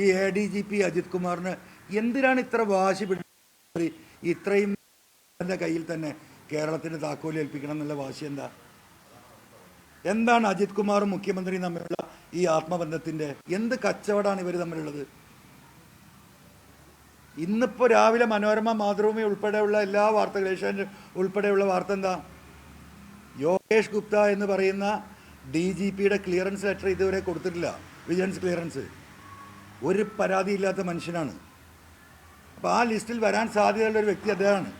ഈ A D G P Ajith കുമാറിന് എന്തിനാണ് ഇത്ര വാശി പിടിച്ചത്? ഇത്രയും കയ്യിൽ തന്നെ കേരളത്തിന് താക്കോൽ ഏൽപ്പിക്കണം എന്നുള്ള വാശി എന്താ? എന്താണ് അജിത് കുമാറും മുഖ്യമന്ത്രിയും തമ്മിലുള്ള ഈ ആത്മബന്ധത്തിന്റെ എന്ത് കച്ചവടമാണ് ഇവർ തമ്മിലുള്ളത്? ഇന്നിപ്പോ രാവിലെ മനോരമ മാതൃഭൂമി ഉൾപ്പെടെയുള്ള എല്ലാ വാർത്തകളും ഏഷ്യാനെറ്റ് ഉൾപ്പെടെയുള്ള വാർത്ത എന്താ? യോഗേഷ് ഗുപ്ത എന്ന് പറയുന്ന ഡി ജി പിയുടെ ക്ലിയറൻസ് ലെറ്റർ ഇതുവരെ കൊടുത്തിട്ടില്ല. Vigilance clearance. ഒരു പരാതിയില്ലാത്ത മനുഷ്യനാണ്. അപ്പോൾ ആ ലിസ്റ്റിൽ വരാൻ സാധ്യതയുള്ള ഒരു വ്യക്തി അദ്ദേഹമാണ്.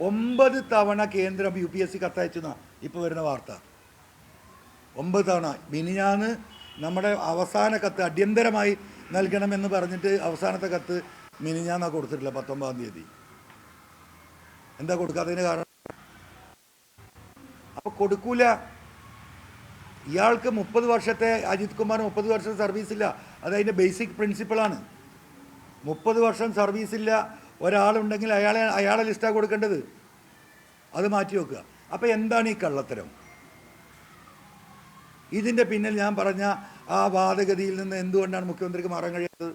ഒമ്പത് തവണ കേന്ദ്രം യു പി എസ് സി കത്തയച്ചെന്നാ ഇപ്പോൾ വരുന്ന വാർത്ത. ഒമ്പത് തവണ. മിനിഞ്ഞാന്ന് നമ്മുടെ അവസാന കത്ത് അടിയന്തരമായി നൽകണമെന്ന് പറഞ്ഞിട്ട് അവസാനത്തെ കത്ത് മിനിഞ്ഞാന്നാ കൊടുത്തിട്ടില്ല പത്തൊമ്പതാം തീയതി. എന്താ കൊടുക്കാത്തതിന് കാരണം? അപ്പോൾ കൊടുക്കൂല. ഇയാൾക്ക് മുപ്പത് വർഷത്തെ അജിത് കുമാർ മുപ്പത് വർഷം സർവീസ് ഇല്ല അത് അതിന്റെ ബേസിക് പ്രിൻസിപ്പിളാണ് മുപ്പത് വർഷം സർവീസ് ഇല്ല ഒരാളുണ്ടെങ്കിൽ അയാളെ അയാളെ ലിസ്റ്റാണ് കൊടുക്കേണ്ടത്. അത് മാറ്റി വെക്കുക. അപ്പോൾ എന്താണ് ഈ കള്ളത്തരം? ഇതിന്റെ പിന്നിൽ ഞാൻ പറഞ്ഞ ആ വാദഗതിയിൽ നിന്ന് എന്തുകൊണ്ടാണ് മുഖ്യമന്ത്രിക്ക് മാറാൻ കഴിയാത്തത്?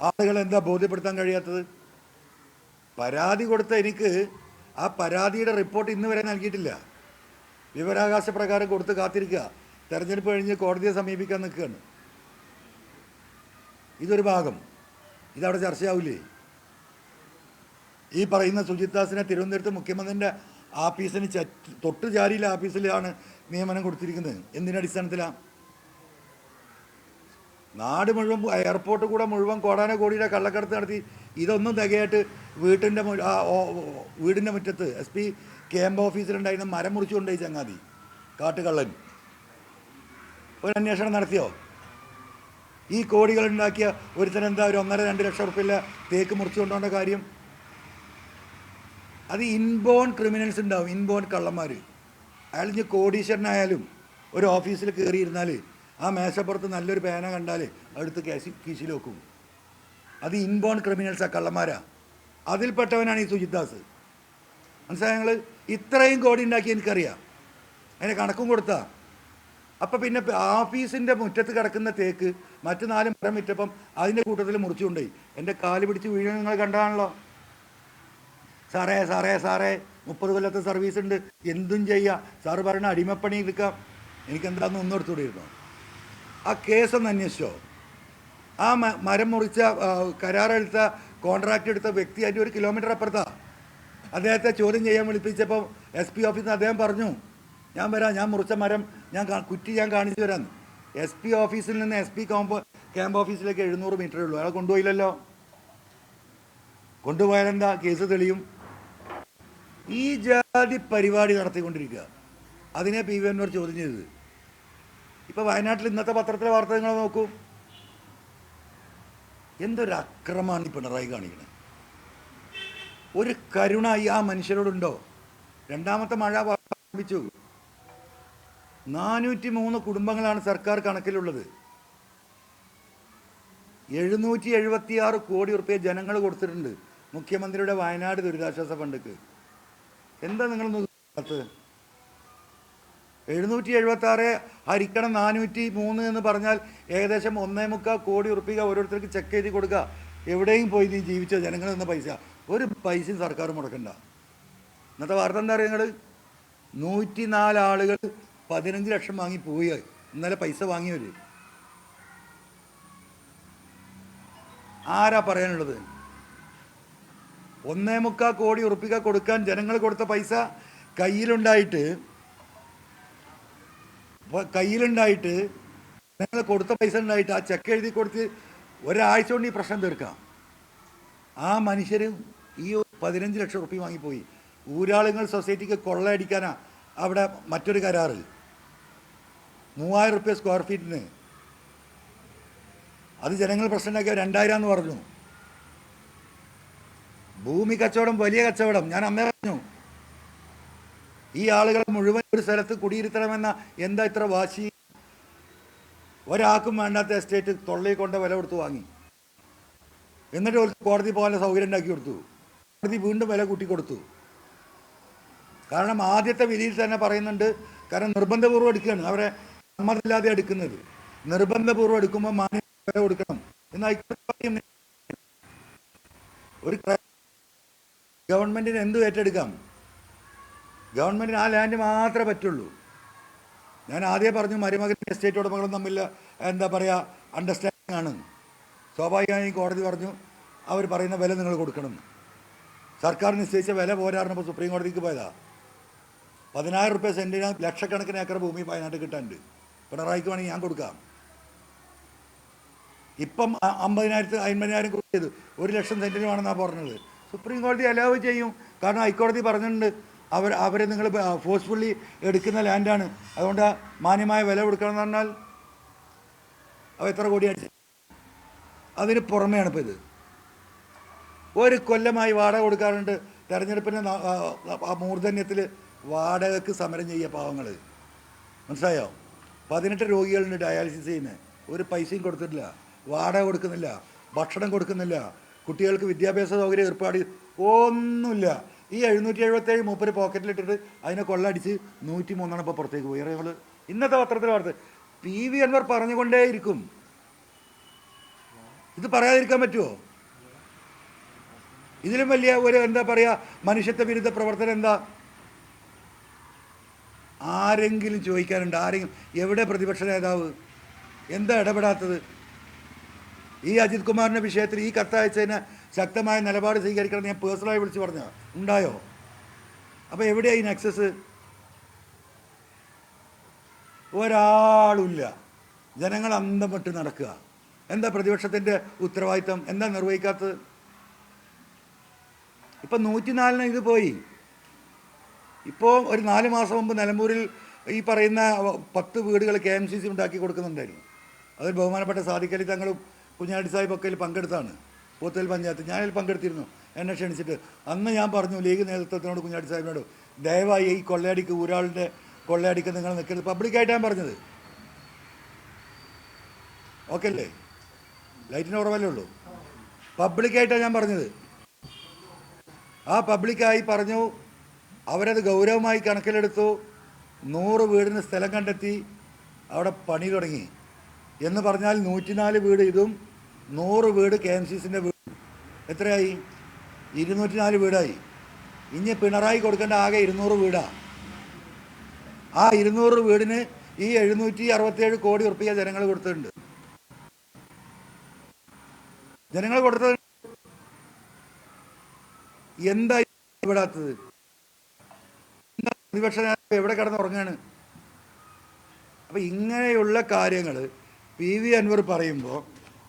ആളുകളെ എന്താ ബോധ്യപ്പെടുത്താൻ കഴിയാത്തത്? പരാതി കൊടുത്ത എനിക്ക് ആ പരാതിയുടെ റിപ്പോർട്ട് ഇന്ന് വരെ നൽകിയിട്ടില്ല. വിവരാവകാശ പ്രകാരം കൊടുത്ത് കാത്തിരിക്കുക. തെരഞ്ഞെടുപ്പ് കഴിഞ്ഞ് കോടതിയെ സമീപിക്കാൻ നിൽക്കുകയാണ്. ഇതൊരു ഭാഗം. ഇതവിടെ ചർച്ചയാവില്ലേ ഈ പറയുന്ന സുജിത് ദാസിനെ തിരുവനന്തപുരത്ത് മുഖ്യമന്ത്രിന്റെ ആഫീസിന് തൊട്ട് ജാരിയിലെ ആഫീസിലാണ് നിയമനം കൊടുത്തിരിക്കുന്നത്. എന്തിനടിസ്ഥാനത്തിലാണ് നാട് മുഴുവൻ എയർപോർട്ട് കൂടെ മുഴുവൻ കോടാന കോടിയുടെ കള്ളക്കടത്ത് നടത്തി ഇതൊന്നും തികയായിട്ട് വീട്ടിന്റെ വീടിന്റെ മുറ്റത്ത് എസ് പി ക്യാമ്പ് ഓഫീസിലുണ്ടായിരുന്ന മരം മുറിച്ചുകൊണ്ടേ ചങ്ങാതി കാട്ടുകള്ളൻ. ഒരു അന്വേഷണം നടത്തിയോ? ഈ കോടികൾ ഉണ്ടാക്കിയ ഒരുത്തനെന്താ ഒരു ഒന്നര രണ്ട് ലക്ഷം ഉറപ്പില്ല തേക്ക് മുറിച്ചു കൊണ്ടുപോകേണ്ട കാര്യം? അത് ഇൻബോൺ ക്രിമിനൽസ് ഉണ്ടാവും ഇൻബോൺ കള്ളന്മാർ. അയാൾ ഇനി കോടീശ്വരനായാലും ഒരു ഓഫീസിൽ കയറിയിരുന്നാൽ ആ മേശപ്പുറത്ത് നല്ലൊരു പേന കണ്ടാൽ അടുത്ത് കേസി കീശിൽ വെക്കും. അത് ഇൻബോൺ ക്രിമിനൽസാണ് കള്ളന്മാരാണ് അതിൽപ്പെട്ടവനാണ് ഈ സുജിത് ദാസ്. മനസ്സിലായ ഞങ്ങൾ ഇത്രയും കോടി ഉണ്ടാക്കി എനിക്കറിയാം. അതിന് കണക്കും കൊടുത്താ. അപ്പം പിന്നെ ആഫീസിന്റെ മുറ്റത്ത് കിടക്കുന്ന തേക്ക് മറ്റു നാല് മരം വിറ്റപ്പം അതിന്റെ കൂട്ടത്തിൽ മുറിച്ചുകൊണ്ടുപോയി. എന്റെ കാൽ പിടിച്ച് വീഴുന്നത് നിങ്ങൾ കണ്ടതാണല്ലോ സാറേ സാറേ സാറേ മുപ്പത് കൊല്ലത്തെ സർവീസ് ഉണ്ട്. എന്തും ചെയ്യാം. സാറ് പറയണ അടിമപ്പണി എടുക്കാം. എനിക്കെന്താന്ന് ഒന്നും എടുത്തുകൂടിയിരുന്നു? ആ കേസൊന്ന് അന്വേഷിച്ചോ? ആ മരം മുറിച്ച കരാറെടുത്ത കോൺട്രാക്റ്റ് എടുത്ത വ്യക്തി അതിന്റെ ഒരു കിലോമീറ്റർ അപ്പുറത്താ. അദ്ദേഹത്തെ ചോദ്യം ചെയ്യാൻ വിളിപ്പിച്ചപ്പോൾ എസ് പി ഓഫീസിൽ നിന്ന് അദ്ദേഹം പറഞ്ഞു ഞാൻ വരാം ഞാൻ മുറിച്ച മരം ഞാൻ കുറ്റി ഞാൻ കാണിച്ചു തരാമെന്ന് എസ് പി ഓഫീസിൽ നിന്ന് എസ് പി കോമ്പോ ക്യാമ്പ് ഓഫീസിലേക്ക് എഴുന്നൂറ് മീറ്ററേ ഉള്ളൂ. അയാൾ കൊണ്ടുപോയില്ലല്ലോ. കൊണ്ടുപോയാലെന്താ കേസ് തെളിയും. ഈ ജാതി പരിപാടി നടത്തിക്കൊണ്ടിരിക്കുക. അതിനെ പി വി എന്നോട് ചോദ്യം ചെയ്തത്. ഇപ്പോൾ വയനാട്ടിൽ ഇന്നത്തെ പത്രത്തിലെ വാർത്ത നിങ്ങൾ നോക്കൂ. എന്തൊരു അക്രമമാണ് ഈ പിണറായി കാണിക്കുന്നത് ഒരു കരുണ ഈ ആ മനുഷ്യരോടുണ്ടോ? രണ്ടാമത്തെ മഴ ആരംഭിച്ചു. നാനൂറ്റി മൂന്ന് കുടുംബങ്ങളാണ് സർക്കാർ കണക്കിലുള്ളത്. എഴുന്നൂറ്റി എഴുപത്തിയാറ് കോടി റുപ്യ ജനങ്ങൾ കൊടുത്തിട്ടുണ്ട് മുഖ്യമന്ത്രിയുടെ വയനാട് ദുരിതാശ്വാസ ഫണ്ടിക്ക്. എന്താ നിങ്ങൾ എഴുന്നൂറ്റി എഴുപത്തി ആറ് ഹരിക്കണം നാനൂറ്റി മൂന്ന് എന്ന് പറഞ്ഞാൽ ഏകദേശം ഒന്നേ മുക്കാൽ കോടി ഉറുപ്പിക ഓരോരുത്തർക്ക് ചെക്ക് എഴുതി കൊടുക്കുക. എവിടെയും പോയി നീ ജീവിച്ച? ജനങ്ങൾ എന്ന പൈസ. ഒരു പൈസയും സർക്കാർ മുടക്കണ്ട. ഇന്നത്തെ വാർത്ത എന്താ പറയുക നിങ്ങൾ നൂറ്റി നാല് ആളുകൾ പതിനഞ്ച് ലക്ഷം വാങ്ങി പോയി. ഇന്നലെ പൈസ വാങ്ങിയവർ ആരാ പറയാനുള്ളത്? ഒന്നേ മുക്കാൽ കോടി ഉറപ്പിക്ക കൊടുക്കാൻ ജനങ്ങൾ കൊടുത്ത പൈസ കയ്യിലുണ്ടായിട്ട് കയ്യിലുണ്ടായിട്ട് ജനങ്ങൾ കൊടുത്ത പൈസ ഉണ്ടായിട്ട് ആ ചെക്ക് എഴുതി കൊടുത്ത് ഒരാഴ്ച കൊണ്ട് ഈ പ്രശ്നം തീർക്കാം. ആ മനുഷ്യർ ഈ പതിനഞ്ച് ലക്ഷം റുപ്യ വാങ്ങിപ്പോയി. ഊരാളുങ്ങൾ സൊസൈറ്റിക്ക് കൊള്ളയടിക്കാനാ അവിടെ മറ്റൊരു കരാറ്. മൂവായിരം റുപ്യ സ്ക്വയർ ഫീറ്റിന് അത് ജനങ്ങൾ പ്രശ്നമുണ്ടാക്കിയ രണ്ടായിരം എന്ന് പറഞ്ഞു. ഭൂമി കച്ചവടം വലിയ കച്ചവടം. ഞാൻ അമ്മ പറഞ്ഞു ഈ ആളുകളെ മുഴുവൻ ഒരു സ്ഥലത്ത് കുടിയിരുത്തണമെന്ന എന്താ ഇത്ര വാശി? ഒരാൾക്കും വേണ്ടാത്ത എസ്റ്റേറ്റ് തൊള്ളയിൽ കൊണ്ട് വില കൊടുത്ത് വാങ്ങി. എന്നിട്ട് കോടതി പോകാനുള്ള സൗകര്യം ഉണ്ടാക്കി കൊടുത്തു. കോടതി വീണ്ടും വില കൂട്ടിക്കൊടുത്തു. കാരണം ആദ്യത്തെ വിധിയിൽ തന്നെ പറയുന്നുണ്ട് കാരണം നിർബന്ധപൂർവം എടുക്കുകയാണ്. അവരെ സമ്മതമില്ലാതെ എടുക്കുന്നത്. നിർബന്ധപൂർവം എടുക്കുമ്പോൾ മാന്യ വില കൊടുക്കണം. എന്ന് ഹൈക്കോടതി ഒരു ഗവൺമെന്റിന് എന്തും ഏറ്റെടുക്കാം? ഗവൺമെന്റിന് ആ ലാൻഡ് മാത്രമേ പറ്റുള്ളൂ. ഞാൻ ആദ്യം പറഞ്ഞു മരുമകൻ എസ്റ്റേറ്റ് ഉടമകളും തമ്മിൽ എന്താ പറയുക അണ്ടർസ്റ്റാൻഡിങ് ആണ്. സ്വാഭാവികമായും കോടതി പറഞ്ഞു അവർ പറയുന്ന വില നിങ്ങൾ കൊടുക്കണം. സർക്കാർ നിശ്ചയിച്ച വില പോരാറിനപ്പോൾ സുപ്രീം കോടതിക്ക് പോയതാ. പതിനായിരം റുപ്യ സെന്റിന് ലക്ഷക്കണക്കിന് ഏക്കർ ഭൂമി വയനാട്ടിൽ കിട്ടാനുണ്ട്. പിണറായിക്ക് വേണമെങ്കിൽ ഞാൻ കൊടുക്കാം. ഇപ്പം അമ്പതിനായിരത്തി അമ്പതിനായിരത്തി അമ്പതിനായിരം ചെയ്തു. ഒരു ലക്ഷം സെന്റിന് വേണമെന്നാണ് പറഞ്ഞത്. സുപ്രീം കോടതി അലാവ് ചെയ്യും. കാരണം ഹൈക്കോടതി പറഞ്ഞിട്ടുണ്ട്. അവർ അവരെ നിങ്ങൾ ഫോഴ്സ്ഫുള്ളി എടുക്കുന്ന ലാൻഡാണ് അതുകൊണ്ട് മാന്യമായ വില കൊടുക്കണം എന്ന് പറഞ്ഞാൽ അവ എത്ര കോടി അടിച്ചു അതിന് പുറമെയാണ് ഇപ്പോൾ ഇത്. ഒരു കൊല്ലമായി വാടക കൊടുക്കാറുണ്ട്. തെരഞ്ഞെടുപ്പിന്റെ മൂർധന്യത്തിൽ വാടകയ്ക്ക് സമരം ചെയ്യുക പാവങ്ങൾ മനസ്സിലായോ? പതിനെട്ട് രോഗികളുണ്ട് ഡയാലിസിസ് ചെയ്യുന്നത് ഒരു പൈസയും കൊടുത്തിട്ടില്ല. വാടക കൊടുക്കുന്നില്ല. ഭക്ഷണം കൊടുക്കുന്നില്ല. കുട്ടികൾക്ക് വിദ്യാഭ്യാസ സൗകര്യം ഏർപ്പാട് ഒന്നുമില്ല. ഈ എഴുന്നൂറ്റി എഴുപത്തേഴ് മൂപ്പര് പോക്കറ്റിലിട്ടിട്ട് അതിനെ കൊള്ളടിച്ച് നൂറ്റി മൂന്നാണ് ഇപ്പോൾ പുറത്തേക്ക് പോയി. ഞങ്ങൾ ഇന്നത്തെ പത്രത്തിൽ വാർത്ത. പി വി അൻവർ പറഞ്ഞുകൊണ്ടേയിരിക്കും. ഇത് പറയാതിരിക്കാൻ പറ്റുമോ ഇതിലും വലിയ ഒരു എന്താ പറയുക മനുഷ്യത്വ വിരുദ്ധ പ്രവർത്തനം എന്താ? ആരെങ്കിലും ചോദിക്കാനുണ്ട് ആരെങ്കിലും എവിടെ പ്രതിപക്ഷ നേതാവ്? എന്താ ഇടപെടാത്തത്? ഈ അജിത് കുമാറിന്റെ വിഷയത്തിൽ ഈ കത്തയച്ചതിന് ശക്തമായ നിലപാട് സ്വീകരിക്കണമെന്ന് ഞാൻ പേഴ്സണലായി വിളിച്ച് പറഞ്ഞ ഉണ്ടായോ? അപ്പോൾ എവിടെയാണ് ഈ നെക്സസ്? ഒരാളുമില്ല ജനങ്ങൾ അന്തം വിട്ട് നടക്കുക. എന്താ പ്രതിപക്ഷത്തിന്റെ ഉത്തരവാദിത്തം? എന്താ നിർവഹിക്കാത്തത്? ഇപ്പം നൂറ്റിനാലിന് ഇത് പോയി. ഇപ്പോൾ ഒരു നാല് മാസം മുമ്പ് നിലമ്പൂരിൽ ഈ പറയുന്ന പത്ത് വീടുകൾ കെ എം സി സി ഉണ്ടാക്കി കൊടുക്കുന്നുണ്ടായിരുന്നു. അതിൽ ബഹുമാനപ്പെട്ട സാദിഖലി തങ്ങളും കുഞ്ഞാടി സാഹിബ് ഒക്കെ ഇതിൽ പങ്കെടുത്താണ്. പോത്തൽ പഞ്ചായത്ത്. ഞാനിൽ പങ്കെടുത്തിരുന്നു. എന്നെ ക്ഷണിച്ചിട്ട്. അന്ന് ഞാൻ പറഞ്ഞു ലീഗ് നേതൃത്വത്തിനോട് കുഞ്ഞാടി സാഹിബിനോട് ദയവായി ഈ കൊള്ളയടിക്ക് ഒരാളുടെ കൊള്ളയടിക്ക് നിങ്ങൾ നിൽക്കരുത്. പബ്ലിക്കായിട്ടാണ് പറഞ്ഞത്. ഓക്കെ അല്ലേ? ലൈറ്റിന് കുറവല്ലേ ഉള്ളൂ? പബ്ലിക്കായിട്ടാണ് ഞാൻ പറഞ്ഞത്. ആ പബ്ലിക്കായി പറഞ്ഞു. അവരത് ഗൗരവമായി കണക്കിലെടുത്തു. നൂറ് വീടിന് സ്ഥലം കണ്ടെത്തി. അവിടെ പണി തുടങ്ങി. എന്ന് പറഞ്ഞാൽ നൂറ്റിനാല് വീട് ഇതും നൂറ് വീട് കെ എം സി സിന്റെ വീട്. എത്രയായി? ഇരുന്നൂറ്റിനാല് വീടായി. ഇനി പിണറായി കൊടുക്കേണ്ട ആകെ ഇരുന്നൂറ് വീടാണ് ആ ഇരുന്നൂറ് വീടിന് ഈ എഴുന്നൂറ്റി അറുപത്തിയേഴ് കോടി ഉറുപ്പിക ജനങ്ങൾ കൊടുത്തിട്ടുണ്ട്. ജനങ്ങൾ കൊടുത്തത് എന്താ ഇവിടാത്തത്? പ്രതിപക്ഷ നേതാവ് എവിടെ കിടന്നുറങ്ങാണ്? അപ്പം ഇങ്ങനെയുള്ള കാര്യങ്ങൾ പി വി അൻവർ പറയുമ്പോൾ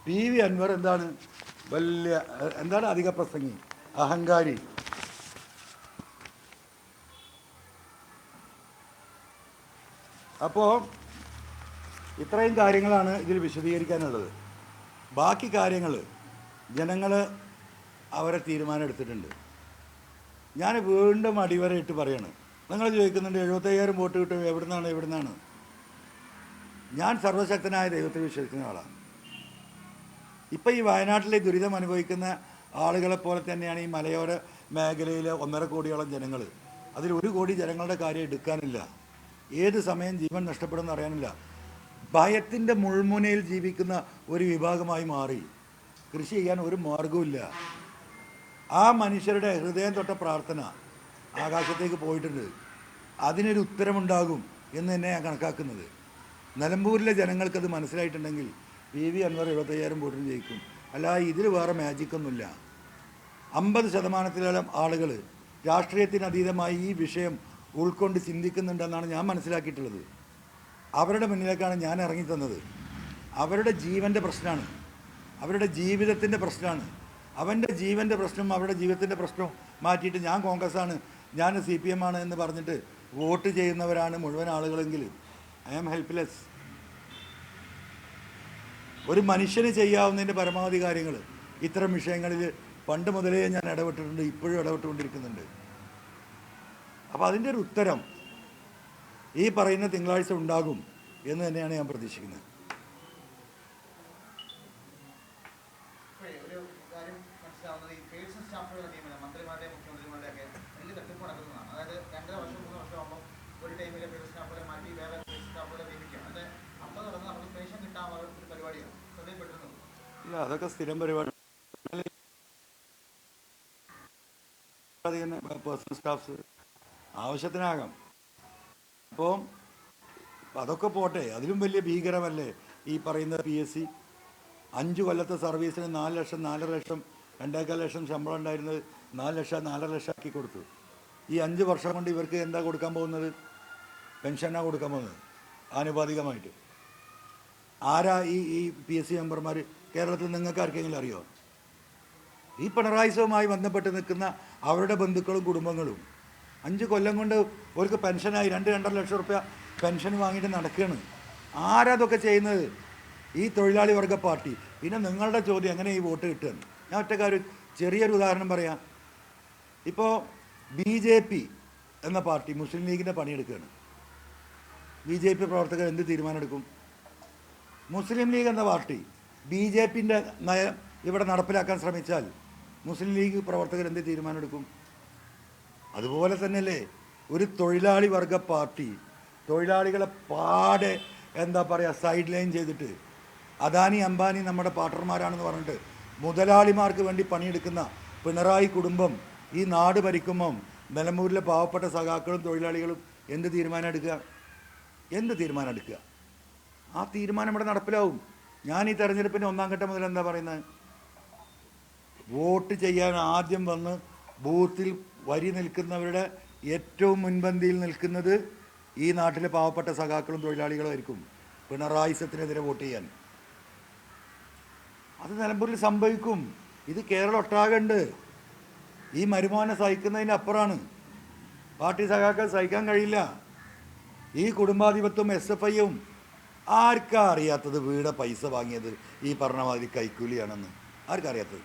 പി വി അൻവർ എന്താണ് വലിയ എന്താണ് അധിക പ്രസംഗി? അഹങ്കാരി. അപ്പോൾ ഇത്രയും കാര്യങ്ങളാണ് ഇതിൽ വിശദീകരിക്കാനുള്ളത്. ബാക്കി കാര്യങ്ങൾ ജനങ്ങൾ അവരെ തീരുമാനം എടുത്തിട്ടുണ്ട്. ഞാൻ വീണ്ടും അടിവരയിട്ട് പറയാണ്. നിങ്ങൾ ചോദിക്കുന്നുണ്ട് എഴുപത്തയ്യായിരം വോട്ട് കിട്ടും എവിടുന്നാണ് എവിടുന്നാണ്? ഞാൻ സർവശക്തനായ ദൈവത്തെ വിശ്വസിക്കുന്ന ആളാണ്. ഇപ്പം ഈ വയനാട്ടിലെ ദുരിതം അനുഭവിക്കുന്ന ആളുകളെ പോലെ തന്നെയാണ് ഈ മലയോര മേഖലയിലെ ഒന്നര കോടിയോളം ജനങ്ങൾ അതിൽ ഒരു കോടി ജനങ്ങളുടെ കാര്യം എടുക്കാനില്ല. ഏത് സമയം ജീവൻ നഷ്ടപ്പെടുമെന്ന് അറിയാനില്ല. ഭയത്തിന്റെ മുൾമുനയിൽ ജീവിക്കുന്ന ഒരു വിഭാഗമായി മാറി. കൃഷി ചെയ്യാൻ ഒരു മാർഗവുമില്ല ആ മനുഷ്യരുടെ ഹൃദയം തൊട്ട പ്രാർത്ഥന ആകാശത്തേക്ക് പോയിട്ടുണ്ട്. അതിനൊരു ഉത്തരമുണ്ടാകും എന്ന് തന്നെ ഞാൻ കണക്കാക്കുന്നത്. നിലമ്പൂരിലെ ജനങ്ങൾക്കത് മനസ്സിലായിട്ടുണ്ടെങ്കിൽ പി വി അൻവർ എഴുപത്തയ്യായിരം വോട്ടിന് ജയിക്കും. അല്ല ഇതിൽ വേറെ മാജിക്കൊന്നുമില്ല അമ്പത് ശതമാനത്തിലോളം ആളുകൾ രാഷ്ട്രീയത്തിന് അതീതമായി ഈ വിഷയം ഉൾക്കൊണ്ട് ചിന്തിക്കുന്നുണ്ടെന്നാണ് ഞാൻ മനസ്സിലാക്കിയിട്ടുള്ളത്. അവരുടെ മുന്നിലേക്കാണ് ഞാൻ ഇറങ്ങി തന്നത് അവരുടെ ജീവന്റെ പ്രശ്നമാണ്. അവരുടെ ജീവിതത്തിന്റെ പ്രശ്നമാണ്. അവന്റെ ജീവന്റെ പ്രശ്നം അവരുടെ ജീവിതത്തിന്റെ പ്രശ്നവും മാറ്റിയിട്ട് ഞാൻ കോൺഗ്രസ്സാണ് ഞാൻ സി പി എം ആണ് എന്ന് പറഞ്ഞിട്ട് വോട്ട് ചെയ്യുന്നവരാണ് മുഴുവൻ ആളുകളെങ്കിൽ. ഐ ആം ഹെൽപ്ലെസ് ഒരു മനുഷ്യന് ചെയ്യാവുന്നതിന്റെ പരമാവധി കാര്യങ്ങൾ ഇത്തരം വിഷയങ്ങളിൽ പണ്ട് മുതലേ ഞാൻ ഇടപെട്ടിട്ടുണ്ട് ഇപ്പോഴും ഇടപെട്ടുകൊണ്ടിരിക്കുന്നുണ്ട്. അപ്പോൾ അതിന്റെ ഒരു ഉത്തരം ഈ പറയുന്ന തിങ്കളാഴ്ച ഉണ്ടാകും എന്ന് തന്നെയാണ് ഞാൻ പ്രതീക്ഷിക്കുന്നത് ഇപ്പോഴേ ഒരു കാര്യം മനസ്സിലാവുന്നത് ഈ പേഴ്സൺ സ്റ്റാഫുകളുടെ നിയമനം മന്ത്രിമാരുടെയും മുഖ്യമന്ത്രിമാരുടെ ഒക്കെ വലിയ തട്ടിപ്പ് നടക്കുന്നതാണ്. അതായത് രണ്ടര വർഷം മൂന്ന് വർഷം ആകുമ്പോൾ ഒരു ടൈമിലെ പേഴ്സൺ സ്റ്റാഫുകളെ മാറ്റി വേറെ പേഴ്സൺ സ്റ്റാഫുകളെ നിയമിക്കും. അത് അപ്പോൾ തുടർന്ന് നമുക്ക് പേഷൻ കിട്ടാൻ ഒരു പരിപാടിയാണ്. ശ്രദ്ധയിൽപ്പെട്ടിരുന്നു ഇല്ല അതൊക്കെ സ്ഥിരം പരിപാടി. പേഴ്സണൽ സ്റ്റാഫ്സ് ആവശ്യത്തിനാകാം. അപ്പോൾ അതൊക്കെ പോട്ടെ അതിലും വലിയ ഭീകരമല്ലേ ഈ പറയുന്ന പി എസ് സി? അഞ്ച് കൊല്ലത്തെ സർവീസിന് നാല് ലക്ഷം നാലര ലക്ഷം രണ്ടേക്കാൽ ലക്ഷം ശമ്പളം ഉണ്ടായിരുന്നത് നാല് ലക്ഷം നാലര ലക്ഷം ആക്കി കൊടുത്തു. ഈ അഞ്ച് വർഷം കൊണ്ട് ഇവർക്ക് എന്താ കൊടുക്കാൻ പോകുന്നത്? പെൻഷനാണ് കൊടുക്കാൻ പോകുന്നത്. ആനുപാതികമായിട്ട്. ആരാ ഈ ഈ പി എസ് സി മെമ്പർമാർ കേരളത്തിൽ നിങ്ങൾക്ക് ആർക്കെങ്കിലും അറിയോ? ഈ പിണറായിസവുമായി ബന്ധപ്പെട്ട് നിൽക്കുന്ന അവരുടെ ബന്ധുക്കളും കുടുംബങ്ങളും അഞ്ച് കൊല്ലം കൊണ്ട് അവർക്ക് പെൻഷനായി രണ്ട് രണ്ടര ലക്ഷം റുപ്യ പെൻഷൻ വാങ്ങിയിട്ട് നടക്കുകയാണ്. ആരാ അതൊക്കെ ചെയ്യുന്നത്? ഈ തൊഴിലാളി വർഗ പാർട്ടി. പിന്നെ നിങ്ങളുടെ ചോദ്യം എങ്ങനെ ഈ വോട്ട് കിട്ടുകയാണ് ഞാൻ ഒറ്റ കാര്യം ചെറിയൊരു ഉദാഹരണം പറയാം. ഇപ്പോൾ ബി ജെ പി എന്ന പാർട്ടി മുസ്ലിം ലീഗിന്റെ പണിയെടുക്കുകയാണ്. ബി ജെ പി പ്രവർത്തകർ എന്ത് തീരുമാനമെടുക്കും? മുസ്ലിം ലീഗ് എന്ന പാർട്ടി ബി ജെ പിന്റെ നയം ഇവിടെ നടപ്പിലാക്കാൻ ശ്രമിച്ചാൽ മുസ്ലിം ലീഗ് പ്രവർത്തകർ എന്ത് തീരുമാനമെടുക്കും? അതുപോലെ തന്നെയല്ലേ ഒരു തൊഴിലാളി വർഗ പാർട്ടി തൊഴിലാളികളെ പാടെ എന്താ പറയുക സൈഡ് ലൈൻ ചെയ്തിട്ട് അദാനി അംബാനി നമ്മുടെ പാർട്ണർമാരാണെന്ന് പറഞ്ഞിട്ട് മുതലാളിമാർക്ക് വേണ്ടി പണിയെടുക്കുന്ന പിണറായി കുടുംബം ഈ നാട് ഭരിക്കുമ്പം നിലമ്പൂരിലെ പാവപ്പെട്ട സഖാക്കളും തൊഴിലാളികളും എന്ത് തീരുമാനം എടുക്കുക? എന്ത് തീരുമാനം എടുക്കുക? ആ തീരുമാനം ഇവിടെ നടപ്പിലാവും. ഞാൻ ഈ തെരഞ്ഞെടുപ്പിന്റെ ഒന്നാം ഘട്ടം മുതൽ എന്താ പറയുന്നത്? വോട്ട് ചെയ്യാൻ ആദ്യം വന്ന് ബൂത്തിൽ വരി നിൽക്കുന്നവരുടെ ഏറ്റവും മുൻപന്തിയിൽ നിൽക്കുന്നത് ഈ നാട്ടിലെ പാവപ്പെട്ട സഖാക്കളും തൊഴിലാളികളും ആയിരിക്കും പിണറായിസത്തിനെതിരെ വോട്ട് ചെയ്യാൻ. അത് നിലമ്പൂരിൽ സംഭവിക്കും. ഇത് കേരളം ഒട്ടാകണ്ട്. ഈ മരുമോനെ സഹിക്കുന്നതിന് അപ്പുറമാണ് പാർട്ടി സഖാക്കൾ സഹിക്കാൻ കഴിയില്ല. ഈ കുടുംബാധിപത്വം എസ് എഫ് ഐയും ആർക്കാ അറിയാത്തത് വീടെ പൈസ വാങ്ങിയത് ഈ പറഞ്ഞ മാതിരി കൈക്കൂലിയാണെന്ന്? ആർക്കറിയാത്തത്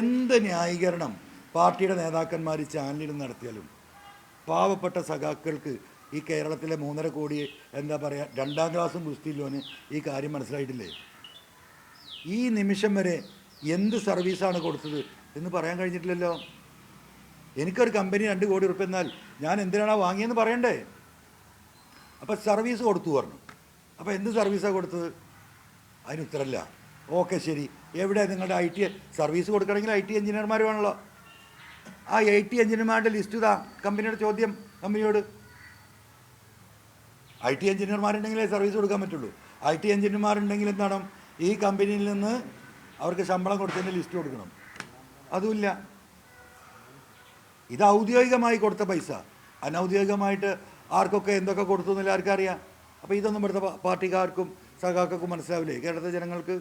എന്ത് ന്യായീകരണം പാർട്ടിയുടെ നേതാക്കന്മാർ ചാനലിൽ നടത്തിയാലും? പാവപ്പെട്ട സഖാക്കൾക്ക് ഈ കേരളത്തിലെ മൂന്നര കോടി എന്താ പറയുക രണ്ടാം ക്ലാസ്സും പുസ്തിയില്ലോന് ഈ കാര്യം മനസ്സിലായിട്ടില്ലേ? ഈ നിമിഷം വരെ എന്ത് സർവീസാണ് കൊടുത്തത് എന്ന് പറയാൻ കഴിഞ്ഞിട്ടില്ലല്ലോ? എനിക്കൊരു കമ്പനി രണ്ട് കോടി റുപ്യ എന്നാൽ ഞാൻ എന്തിനാണോ വാങ്ങിയെന്ന് പറയണ്ടേ? അപ്പം സർവീസ് കൊടുത്തു പറഞ്ഞു. അപ്പോൾ എന്ത് സർവീസാണ് കൊടുത്തത്? അതിന് ഉത്തരമില്ല ഓക്കെ ശരി. എവിടെ നിങ്ങളുടെ ഐ ടി സർവീസ് കൊടുക്കണമെങ്കിൽ ഐ ടി എഞ്ചിനീയർമാർ വേണമല്ലോ ആ ഐ ടി എഞ്ചിനീയർമാരുടെ ലിസ്റ്റ് ഇതാ കമ്പനിയുടെ ചോദ്യം കമ്പനിയോട്. ഐ ടി എഞ്ചിനീയർമാരുണ്ടെങ്കിലേ സർവീസ് കൊടുക്കാൻ പറ്റുള്ളൂ. ഐ ടി എഞ്ചിനീയർമാരുണ്ടെങ്കിൽ എന്താണ്? ഈ കമ്പനിയിൽ നിന്ന് അവർക്ക് ശമ്പളം കൊടുത്തതിന്റെ ലിസ്റ്റ് കൊടുക്കണം. അതുമില്ല. ഇത് ഔദ്യോഗികമായി കൊടുത്ത പൈസ. അനൗദ്യോഗികമായിട്ട് ആർക്കൊക്കെ എന്തൊക്കെ കൊടുത്തു എന്നില്ല ആർക്കറിയാം. അപ്പോൾ ഇതൊന്നും ഇവിടുത്തെ പാർട്ടിക്കാർക്കും സഖാക്കൾക്കും മനസ്സിലാവില്ലേ? കേരളത്തിലെ ജനങ്ങൾക്ക്